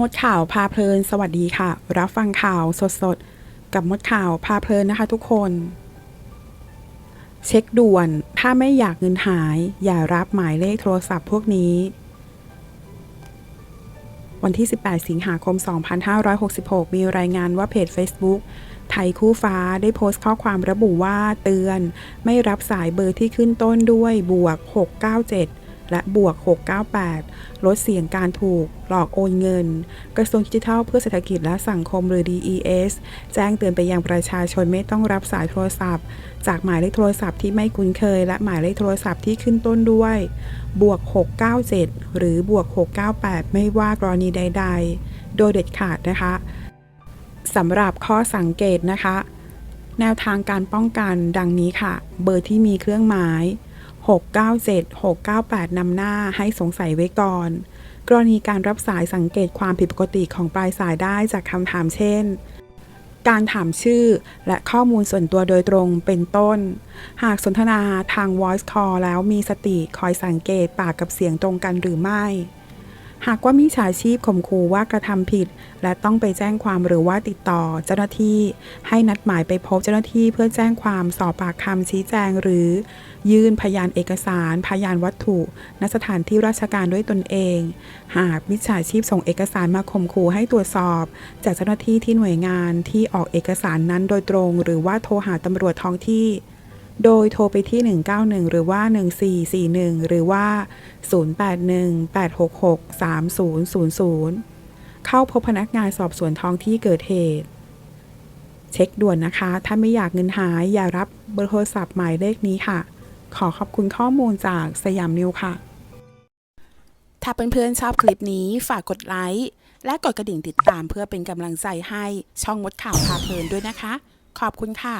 มดข่าวพาเพลิน สวัสดีค่ะ รับฟังข่าวสดๆ กับมดข่าวพาเพลินนะคะทุกคน เช็คด่วน ถ้าไม่อยากเงินหาย อย่ารับหมายเลขโทรศัพท์พวกนี้ วันที่ 18 สิงหาคม 2566 มีรายงานว่าเพจ Facebook ไทยคู่ฟ้าได้โพสต์ข้อความระบุว่าเตือน ไม่รับสายเบอร์ที่ขึ้นต้นด้วยบวก 697 และบวก 698 ลดเสี่ยงการถูกหลอกโอนเงิน กระทรวงดิจิทัลเพื่อเศรษฐกิจและสังคมหรือ DES แจ้งเตือนไปยังประชาชนไม่ต้องรับสายโทรศัพท์ จากหมายเลขโทรศัพท์ที่ไม่คุ้นเคย และหมายเลขโทรศัพท์ที่ขึ้นต้นด้วย บวก 697 หรือบวก 698 ไม่ว่ากรณีใด ๆ โดยเด็ดขาดนะคะสำหรับข้อสังเกตนะคะ แนวทางการป้องกันดังนี้ค่ะ เบอร์ที่มีเครื่องหมาย 697 698 นำหน้าให้สงสัยไว้ก่อน กรณีการรับสายสังเกตความผิดปกติของปลายสายได้จากคำถามเช่น การถามชื่อและข้อมูลส่วนตัวโดยตรงเป็นต้น หากสนทนาทาง voice call แล้วมีสติคอยสังเกตปากกับเสียงตรงกันหรือไม่ หากว่ามีฉาชีพข่มขู่ว่ากระทำผิด และต้องไปแจ้งความหรือว่าติดต่อเจ้าหน้าที่ ให้นัดหมายไปพบเจ้าหน้าที่เพื่อแจ้งความสอบปากคำชี้แจง หรือ ยื่นพยานเอกสาร พยานวัตถุณสถานที่ราชการด้วยตนเอง หากมิจฉาชีพส่งเอกสารมาข่มขู่ให้ตรวจสอบ จากเจ้าหน้าที่ที่หน่วยงานที่ออกเอกสารนั้นโดยตรง หรือว่าโทรหาตำรวจท้องที่ โดยโทรไปที่ 191 หรือว่า 1441 หรือว่า 0818663000 เข้าพบพนักงานสอบสวนท้องที่เกิดเหตุ เช็คด่วนนะคะ ถ้าไม่อยากเงินหาย อย่ารับเบอร์โทรศัพท์หมายเลขนี้ค่ะ ขอขอบคุณข้อมูลจากสยามนิวค่ะ ถ้าเพื่อนๆชอบคลิปนี้ฝากกดไลค์และกดกระดิ่งติดตามเพื่อเป็นกำลังใจให้ช่องมดข่าวพาเพลินด้วยนะคะ ขอบคุณค่ะ